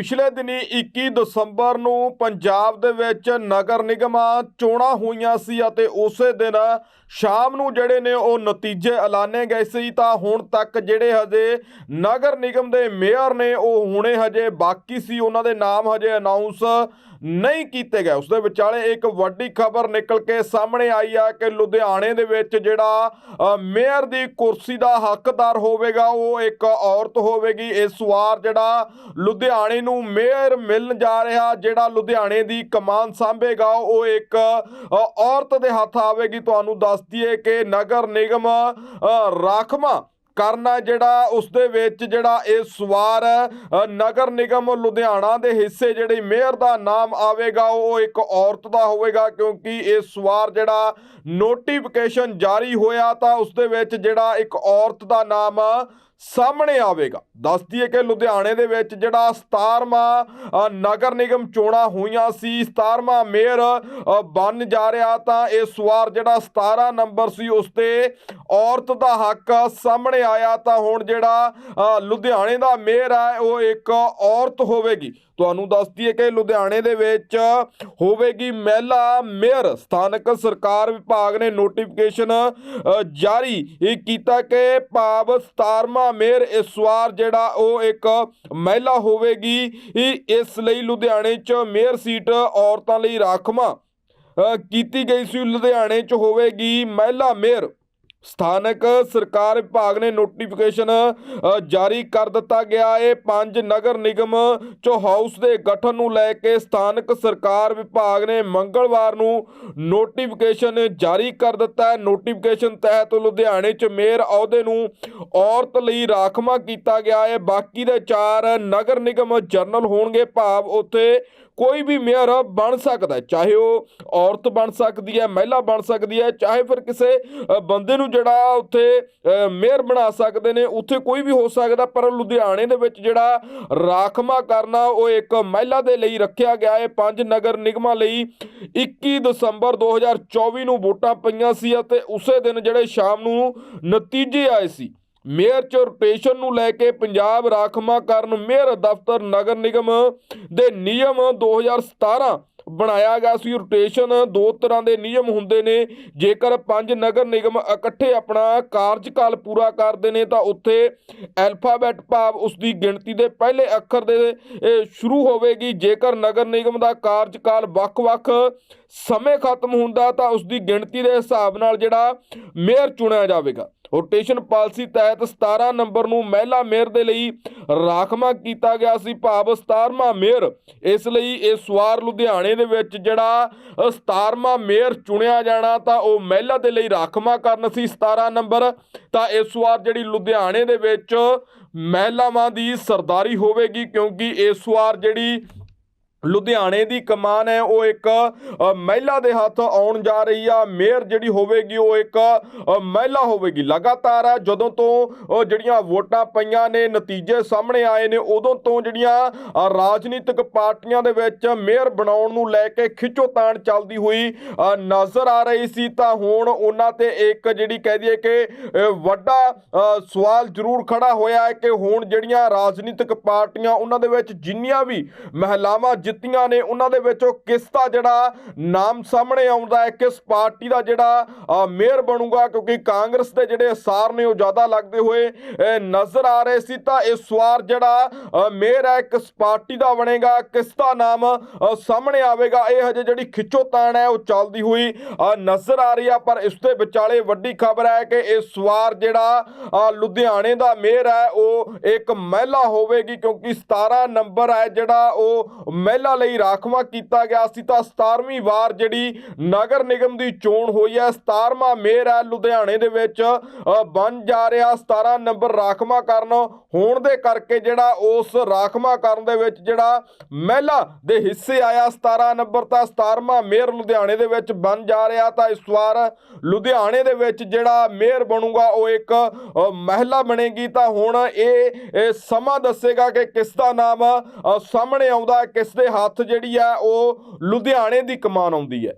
ਪਿਛਲੇ ਦਿਨੀ 21 ਦਸੰਬਰ ਨੂੰ ਪੰਜਾਬ ਦੇ ਵਿੱਚ ਨਗਰ ਨਿਗਮਾਂ ਚੋਣਾਂ ਹੋਈਆਂ ਸੀ ਅਤੇ ਉਸੇ ਦਿਨ ਸ਼ਾਮ ਨੂੰ ਜਿਹੜੇ ਨੇ ਉਹ ਨਤੀਜੇ ਐਲਾਨੇ ਗਏ ਸੀ, ਤਾਂ ਹੁਣ ਤੱਕ ਜਿਹੜੇ ਹਜੇ ਨਗਰ ਨਿਗਮ ਦੇ ਮੇਅਰ ਨੇ, ਉਹ ਹੁਣੇ ਹਜੇ ਬਾਕੀ ਸੀ। ਉਹਨਾਂ ਦੇ ਨਾਮ ਹਜੇ ਅਨਾਉਂਸ ਨਹੀਂ ਕੀਤੇ ਗਏ। ਉਸ ਦੇ ਵਿਚਾਲੇ ਇੱਕ ਵੱਡੀ ਖਬਰ ਨਿਕਲ ਕੇ ਸਾਹਮਣੇ ਆਈ ਆ ਕਿ ਲੁਧਿਆਣੇ ਦੇ ਵਿੱਚ ਜਿਹੜਾ ਮੇਅਰ ਦੀ ਕੁਰਸੀ ਦਾ ਹੱਕਦਾਰ ਹੋਵੇਗਾ ਉਹ ਇੱਕ ਔਰਤ ਹੋਵੇਗੀ। ਇਸ ਵਾਰ ਜਿਹੜਾ ਲੁਧਿਆਣੇ ਨੂੰ ਮੇਅਰ ਮਿਲਣ ਜਾ ਰਿਹਾ ਜਿਹੜਾ ਲੁਧਿਆਣੇ ਦੀ ਕਮਾਨ ਸੰਭੇਗਾ ਉਹ ਇੱਕ ਔਰਤ ਦੇ ਹੱਥ ਆਵੇਗੀ। ਤੁਹਾਨੂੰ ਦੱਸ ਦਈਏ ਕਿ ਨਗਰ ਨਿਗਮ ਅ, ਰਾਖਵਾਂ ਕਰਨਾ ਜਿਹੜਾ ਉਸ ਦੇ ਵਿੱਚ ਜਿਹੜਾ ਇਸ ਵਾਰ ਨਗਰ ਨਿਗਮ ਲੁਧਿਆਣਾ ਦੇ ਹਿੱਸੇ ਜਿਹੜੀ ਮੇਅਰ ਦਾ ਨਾਮ ਆਵੇਗਾ, ਉਹ ਇੱਕ ਔਰਤ ਦਾ ਹੋਵੇਗਾ, ਕਿਉਂਕਿ ਇਸ ਵਾਰ ਜਿਹੜਾ ਨੋਟੀਫਿਕੇਸ਼ਨ ਜਾਰੀ ਹੋਇਆ ਤਾਂ ਉਸ ਦੇ ਵਿੱਚ ਜਿਹੜਾ ਇੱਕ ਔਰਤ ਦਾ ਨਾਮ ਸਾਹਮਣੇ ਆਵੇਗਾ। ਦੱਸ ਦਈਏ ਕਿ ਲੁਧਿਆਣੇ ਦੇ ਵਿੱਚ ਜਿਹੜਾ 17ਵਾਂ ਨਗਰ ਨਿਗਮ ਚੋਣਾਂ ਹੋਈਆਂ ਸੀ 17ਵਾਂ ਮੇਅਰ ਬਣ ਜਾ ਰਿਹਾ ਤਾਂ ਇਸ ਵਾਰ ਜਿਹੜਾ 17 ਨੰਬਰ ਸੀ, ਉਸ ਤੇ ਔਰਤ ਦਾ ਹੱਕ ਸਾਹਮਣੇ ਆਇਆ ਤਾਂ ਹੁਣ ਜਿਹੜਾ ਲੁਧਿਆਣੇ ਦਾ ਮੇਅਰ ਹੈ, ਉਹ ਇੱਕ ਔਰਤ ਹੋਵੇਗੀ। ਤੁਹਾਨੂੰ ਦੱਸ ਦਈਏ ਕਿ ਲੁਧਿਆਣੇ ਦੇ ਵਿੱਚ ਹੋਵੇਗੀ ਮਹਿਲਾ ਮੇਅਰ। ਸਥਾਨਕ ਸਰਕਾਰ ਵਿਭਾਗ ਨੇ ਨੋਟੀਫਿਕੇਸ਼ਨ ਜਾਰੀ ਕੀਤਾ ਕਿ ਭਾਵ 17ਵਾਂ ਮੇਅਰ ਇਸ ਵਾਰ ਜਿਹੜਾ ਉਹ ਇੱਕ ਮਹਿਲਾ ਹੋਵੇਗੀ ਇਸ ਲਈ ਲੁਧਿਆਣੇ 'ਚ ਮੇਅਰ ਸੀਟ ਔਰਤਾਂ ਲਈ ਰਾਖਵਾਂ ਅ, ਕੀਤੀ ਗਈ ਸੀ ਲੁਧਿਆਣੇ 'ਚ ਹੋਵੇਗੀ ਮਹਿਲਾ ਮੇਅਰ। ਸਥਾਨਕ ਸਰਕਾਰ ਵਿਭਾਗ ਨੇ ਨੋਟੀਫਿਕੇਸ਼ਨ ਜਾਰੀ ਕਰ ਦਿੱਤਾ ਗਿਆ। ਹੈ ਪੰਜ ਨਗਰ ਨਿਗਮ ਚੋ ਹਾਊਸ ਦੇ ਗਠਨ ਨੂੰ ਲੈ ਕੇ ਸਥਾਨਕ ਸਰਕਾਰ ਵਿਭਾਗ ਨੇ ਮੰਗਲਵਾਰ ਨੂੰ ਨੋਟੀਫਿਕੇਸ਼ਨ ਜਾਰੀ ਕਰ ਦਿੱਤਾ ਹੈ। ਨੋਟੀਫਿਕੇਸ਼ਨ ਤਹਿਤ ਲੁਧਿਆਣੇ ਚ ਮੇਅਰ ਅਹੁਦੇ ਨੂੰ ਔਰਤ ਲਈ ਰਾਖਵਾਂ ਕੀਤਾ ਗਿਆ ਹੈ। ਬਾਕੀ ਦੇ ਚਾਰ ਨਗਰ ਨਿਗਮ ਜਨਰਲ ਹੋਣਗੇ। ਭਾਵ ਉੱਥੇ ਕੋਈ ਵੀ ਮੇਅਰ ਬਣ ਸਕਦਾ ਚਾਹੇ ਉਹ ਔਰਤ ਬਣ ਸਕਦੀ ਹੈ, ਮਹਿਲਾ ਬਣ ਸਕਦੀ ਹੈ, ਚਾਹੇ ਫਿਰ ਕਿਸੇ ਬੰਦੇ ਨੂੰ ਜਿਹੜਾ ਉੱਥੇ ਮੇਅਰ ਬਣਾ ਸਕਦੇ ਨੇ, ਉੱਥੇ ਕੋਈ ਵੀ ਹੋ ਸਕਦਾ, ਪਰ ਲੁਧਿਆਣੇ ਦੇ ਵਿੱਚ ਜਿਹੜਾ ਰਾਖਮਾ ਕਰਨਾ, ਉਹ ਇੱਕ ਮਹਿਲਾ ਦੇ ਲਈ ਰੱਖਿਆ ਗਿਆ ਹੈ। ਪੰਜ ਨਗਰ ਨਿਗਮਾਂ ਲਈ 21 ਦਸੰਬਰ 2024 ਨੂੰ ਵੋਟਾਂ ਪਈਆਂ ਸੀ ਅਤੇ ਉਸੇ ਦਿਨ ਜਿਹੜੇ ਸ਼ਾਮ ਨੂੰ ਨਤੀਜੇ ਆਏ ਸੀ। ਮੇਅਰ ਚ ਰੋਟੇਸ਼ਨ ਨੂੰ ਲੈ ਕੇ ਪੰਜਾਬ ਰਾਖਮਾ ਕਰਨ ਮੇਅਰ ਦਫ਼ਤਰ ਨਗਰ ਨਿਗਮ ਦੇ ਨਿਯਮ 2017 ਬਣਾਇਆ ਗਿਆ ਸੀ ਰੋਟੇਸ਼ਨ ਦੋ ਤਰ੍ਹਾਂ ਦੇ ਨਿਯਮ ਹੁੰਦੇ ਨੇ। ਜੇਕਰ ਪੰਜ ਨਗਰ ਨਿਗਮ ਇਕੱਠੇ ਆਪਣਾ ਕਾਰਜਕਾਲ ਪੂਰਾ ਕਰਦੇ ਨੇ, ਤਾਂ ਉੱਥੇ ਐਲਫਾਬੈਟ ਭਾਵ ਉਸ ਦੀ ਗਿਣਤੀ ਦੇ ਪਹਿਲੇ ਅੱਖਰ ਦੇ ਸ਼ੁਰੂ ਹੋਵੇਗੀ। ਜੇਕਰ ਨਗਰ ਨਿਗਮ ਦਾ ਕਾਰਜਕਾਲ ਵੱਖ-ਵੱਖ ਸਮੇਂ ਖਤਮ ਹੁੰਦਾ, ਤਾਂ ਉਸ ਦੀ ਗਿਣਤੀ ਦੇ ਹਿਸਾਬ ਨਾਲ ਜਿਹੜਾ ਮੇਅਰ ਚੁਣਿਆ ਜਾਵੇਗਾ। ਰੋਟੇਸ਼ਨ ਪਾਲਿਸੀ ਤਹਿਤ 17 ਨੰਬਰ ਨੂੰ ਮਹਿਲਾ ਮੇਅਰ ਦੇ ਲਈ ਰਾਖਵਾਂ ਕੀਤਾ ਗਿਆ ਸੀ। ਭਾਵ 17ਵਾਂ ਮੇਅਰ। ਇਸ ਲਈ ਇਹ ਸਵਾਰ ਲੁਧਿਆਣੇ ਦੇ ਵਿੱਚ ਜਿਹੜਾ ਅ, 17ਵਾਂ ਮੇਅਰ ਚੁਣਿਆ ਜਾਣਾ ਤਾਂ ਉਹ ਮਹਿਲਾ ਦੇ ਲਈ ਰਾਖਵਾਂ ਕਰਨ ਸੀ 17 ਨੰਬਰ। ਤਾਂ ਇਸ ਵਾਰ ਜਿਹੜੀ ਲੁਧਿਆਣੇ ਦੇ ਵਿੱਚ ਮਹਿਲਾਵਾਂ ਦੀ ਸਰਦਾਰੀ ਹੋਵੇਗੀ ਕਿਉਂਕਿ ਇਸ ਵਾਰ ਜਿਹੜੀ ਲੁਧਿਆਣੇ ਦੀ ਕਮਾਨ ਹੈ, ਉਹ ਇੱਕ ਮਹਿਲਾ ਦੇ ਹੱਥ ਆਉਣ ਜਾ ਰਹੀ ਆ। ਮੇਅਰ ਜਿਹੜੀ ਹੋਵੇਗੀ, ਉਹ ਇੱਕ ਮਹਿਲਾ ਹੋਵੇਗੀ। ਲਗਾਤਾਰ ਆ, ਜਦੋਂ ਤੋਂ ਜਿਹੜੀਆਂ ਵੋਟਾਂ ਪਈਆਂ ਨੇ, ਨਤੀਜੇ ਸਾਹਮਣੇ ਆਏ ਨੇ, ਉਦੋਂ ਤੋਂ ਜਿਹੜੀਆਂ ਰਾਜਨੀਤਿਕ ਪਾਰਟੀਆਂ ਦੇ ਵਿੱਚ ਮੇਅਰ ਬਣਾਉਣ ਨੂੰ ਲੈ ਕੇ ਖਿੱਚੋਤਾਣ ਚੱਲਦੀ ਹੋਈ ਨਜ਼ਰ ਆ ਰਹੀ ਸੀ। ਤਾਂ ਹੁਣ ਉਹਨਾਂ ਤੇ ਇੱਕ ਜਿਹੜੀ ਕਹਿ ਦਈਏ ਕਿ ਵੱਡਾ ਸਵਾਲ ਜ਼ਰੂਰ ਖੜਾ ਹੋਇਆ ਹੈ ਕਿ ਹੁਣ ਜਿਹੜੀਆਂ ਰਾਜਨੀਤਿਕ ਪਾਰਟੀਆਂ, ਉਹਨਾਂ ਦੇ ਵਿੱਚ ਜਿੰਨੀਆਂ ਵੀ ਮਹਿਲਾਵਾਂ ਜਿੱਤੀਆਂ ਨੇ ਉਹਨਾਂ ਦੇ ਵਿੱਚੋਂ ਕਿਸ ਦਾ ਜਿਹੜਾ ਨਾਮ ਸਾਹਮਣੇ ਆਉਂਦਾ ਹੈ, ਕਿਸ ਪਾਰਟੀ ਦਾ ਜਿਹੜਾ ਮੇਅਰ ਬਣੂਗਾ, ਕਿਉਂਕਿ ਕਾਂਗਰਸ ਦੇ ਜਿਹੜੇ ਸਾਰ ਨੇ ਉਹ ਜ਼ਿਆਦਾ ਲੱਗਦੇ ਹੋਏ ਨਜ਼ਰ ਆ ਰਹੇ ਸੀ। ਤਾਂ ਇਸ ਵਾਰ ਜਿਹੜਾ ਮੇਅਰ ਹੈ, ਕਿਸ ਪਾਰਟੀ ਦਾ ਬਣੇਗਾ, ਕਿਸ ਦਾ ਨਾਮ ਸਾਹਮਣੇ ਆਵੇਗਾ, ਇਹ ਹਜੇ ਜਿਹੜੀ ਖਿੱਚੋਤਾਣ ਹੈ, ਉਹ ਚੱਲਦੀ ਹੋਈ ਨਜ਼ਰ ਆ ਰਹੀ ਆ। ਪਰ ਇਸ ਦੇ ਵਿਚਾਲੇ ਵੱਡੀ ਖਬਰ ਹੈ ਕਿ ਇਸ ਵਾਰ ਜਿਹੜਾ ਲੁਧਿਆਣੇ ਦਾ ਮੇਅਰ ਹੈ, ਉਹ ਇੱਕ ਮਹਿਲਾ ਹੋਵੇਗੀ, ਕਿਉਂਕਿ 17 ਨੰਬਰ ਹੈ ਜਿਹੜਾ ਉਹ ਮਹਿਲਾ ਲਈ ਰਾਖਵਾਂ ਕੀਤਾ ਗਿਆ ਸੀ ਤਾਂ 17ਵੀਂ ਵਾਰ ਜਿਹੜੀ ਨਗਰ ਨਿਗਮ ਦੀ ਚੋਣ ਹੋਈ ਹੈ 17ਵਾਂ ਮੇਅਰ ਹੈ ਲੁਧਿਆਣੇ ਦੇ ਵਿੱਚ ਬਣ ਜਾ ਰਿਹਾ 17 ਨੰਬਰ ਰਾਖਵਾਂ ਕਰਨ ਹੋਣ ਦੇ ਕਰਕੇ ਜਿਹੜਾ ਉਸ ਰਾਖਵਾਂ ਕਰਨ ਦੇ ਵਿੱਚ ਜਿਹੜਾ ਮਹਿਲਾ ਦੇ ਹਿੱਸੇ ਆਇਆ 17 ਨੰਬਰ ਤਾਂ 17ਵਾਂ ਮੇਅਰ ਲੁਧਿਆਣੇ ਦੇ ਵਿੱਚ ਬਣ ਜਾ ਰਿਹਾ ਤਾਂ ਇਸ ਵਾਰ ਲੁਧਿਆਣੇ ਦੇ ਵਿੱਚ ਜਿਹੜਾ ਮੇਅਰ ਬਣੂਗਾ ਉਹ ਇੱਕ ਮਹਿਲਾ ਬਣੇਗੀ। ਤਾਂ ਹੁਣ ਇਹ ਸਮਾਂ ਦੱਸੇਗਾ ਕਿ ਕਿਸ ਦਾ ਨਾਮ ਸਾਹਮਣੇ ਆਉਂਦਾ ਹੈ, ਕਿਸ ਦੇ ਹੱਥ ਜਿਹੜੀ ਹੈ ਉਹ ਲੁਧਿਆਣੇ ਦੀ ਕਮਾਨ ਆਉਂਦੀ ਹੈ।